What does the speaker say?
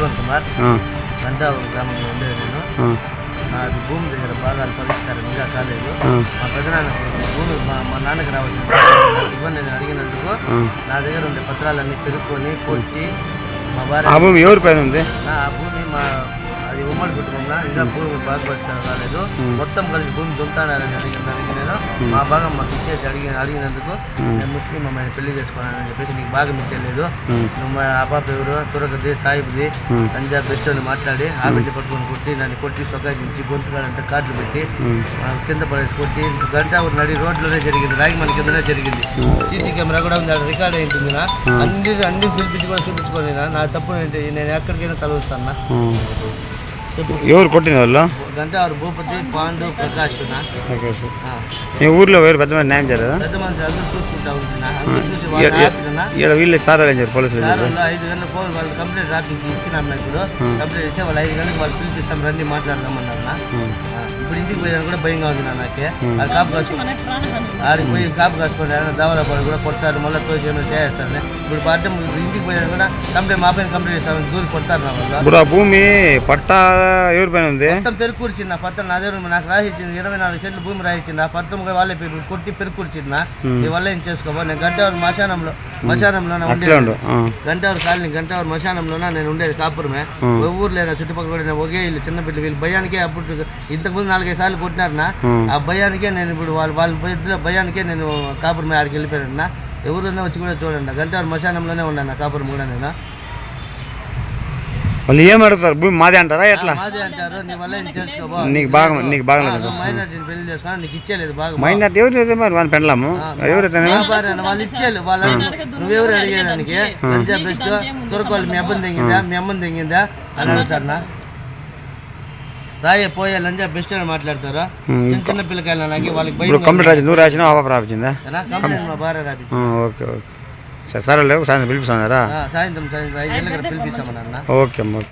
ఆ, గంటావరం గ్రామంలో ఉండేది నేను. ఆ, నాది భూమి దగ్గర భాగాలు పరిష్కారం ఇంకా కాలేదు. ఆ, మా పెద్దనాన్న భూమి మా నాన్నకి నాకు ఇవ్వండి అని అడిగినందుకు ఆ. నా దగ్గర ఉండే పత్రాలన్నీ పెరుక్కొని కొట్టి మా ఆ భార్య భూమి ఎవరి పైన ఉంది? నా ఆ భూమి మా అది ఉమ్మడి కుటుంబంలో ఇంకా భూమి బాగా పరిష్కారం కాలేదు. మొత్తం కలిసి భూమి దొంతానని అడిగిన నేను మా భాగం మాకు ఇచ్చేసి అడిగి అడిగినందుకు నేను ముస్లిం అమ్మాయిని పెళ్ళి చేసుకోవాలని చెప్పేసి నీకు బాగా ఇచ్చేయలేదు నువ్వు మా అపాప ఎవరు? తురగది సాయిబుది. పంజాబ్ బెస్ట్ అని మాట్లాడి ఆ బిడ్డ పట్టుకొని కొట్టి నన్ను కొట్టి సొకాయించి గొంతుకాలంటే కార్డులు పెట్టి కింద పడేసి కొట్టి గంట ఒక నడి రోడ్లోనే జరిగింది రాగిమని కిందనే జరిగింది. సీసీ కెమెరా కూడా ఉంది రికార్డ్ అయింటుంది నా. అన్ని అన్ని పిలిపించి కూడా చూపించుకొని నా. నా తప్పు ఏంటి? నేను ఎక్కడికైనా తలవస్తాను ఆ. చెప్పు ఆరు భూపతి పాండు ప్రకాష్ మీ ఊర్లో వేరు పెద్ద మంది న్యాయం చేయలేదా? పెద్ద మనిషి అందరూ చూసుకుంటా ఉంటున్నా. వాళ్ళు ఆపినా ఇక్కడ వీళ్ళు సార్ ఏం చెప్పారు పోలీసులు ఐదు గంటలకు ఫోన్ వాళ్ళు కంప్లైంట్ రాపించి ఇచ్చినాం ఇప్పుడు. కంప్లైంట్ ఇస్తే వాళ్ళు ఐదు గంటలకు వాళ్ళు పిలిపిస్తాం రండి మాట్లాడదామన్నారు ఇప్పుడు ఇంటికి పోయినా కూడా భయంగా ఉంది నాకే. వాళ్ళు కాపు కాసుకుని ఆడికి పోయి కాపు కాసుకొని దావల పడి కూడా కొడతారు మళ్ళీ తోచి ఏమైనా చేస్తారు ఇప్పుడు పాఠం ఇంటికి పోయినా కూడా కంప్లైంట్ మా పైన కంప్లైంట్ చేస్తామని దూరి కొడతారు నా ఆ భూమి పట్టా ఎవరి పైన ఉంది? మొత్తం పెరుకూర్చింది పత్రం నా దగ్గర ఉంది. నాకు రాసిచ్చింది ఇరవై నాలుగు సెంట్లు భూమి రాయించింది ఆ పత్రం కూడా వాళ్ళే కొట్టి పెరుకూర్చింది నా నీ వల్ల ఏం చేసుకోబో? నేను గంటవారు మశానంలో మశానంలో అట్లే ఉండేది. గంటవారు కాలనీ గంటవారు మశానంలోన నేను ఉండేది కాపురమే. ఉం. ఒక ఊరు లేనా చుట్టుపక్కల కూడా ఒకే ఇల్లు చిన్న బిడ్డ వీళ్ళు భయానికే అప్పుడు ఇంతకుముందు నాలుగైదు సార్లు కొట్టినారు నా ఉం. ఆ భయానికే నేను ఇప్పుడు వాళ్ళు వాళ్ళ భయానికే నేను కాపురం ఆడికి వెళ్ళిపోయాను నా ఎవరైనా వచ్చి కూడా చూడండి గంటవారు మశానంలోనే ఉన్నాను కాపురం కూడా నేను. వాళ్ళు ఏం అడుగుతారు భూమి మాదే అంటారా? ఎట్లా? మాది అంటారు. నీ వల్ల ఏం నీకు బాగా నీకు బాగా లేదు మైనార్టీని పెళ్ళి చేసుకున్నా నీకు ఇచ్చేలేదు బాగా. మైనార్టీ ఎవరు మరి? వాళ్ళని పెండలాము. ఎవరైతే వాళ్ళు ఇచ్చేయాలి వాళ్ళ నువ్వెవరు అడిగేదానికి? లంచా బెస్ట్? తురకోళ్ళు మీ అబ్బని తెంగిందా? మీ అమ్మని తెంగిందా? అని అడుగుతారనా రాయే పోయే లంజా బెస్ట్ అని మాట్లాడతారు. చిన్న చిన్న పిల్లకాయలు వాళ్ళకి కంప్లీట్ రాసి నువ్వు రాసినా ఆపా రాపించిందా? కంప్లైంట్ మా భార్య రాపించి ఆ, ఓకే ఓకే. సరే సరే లేవు సాయంత్రం పిలిపిస్తున్నారా సాయంత్రం సాయంత్రం ఐదు గంటలకు పిలిపిస్తామన్నా ఓకే అమ్మ.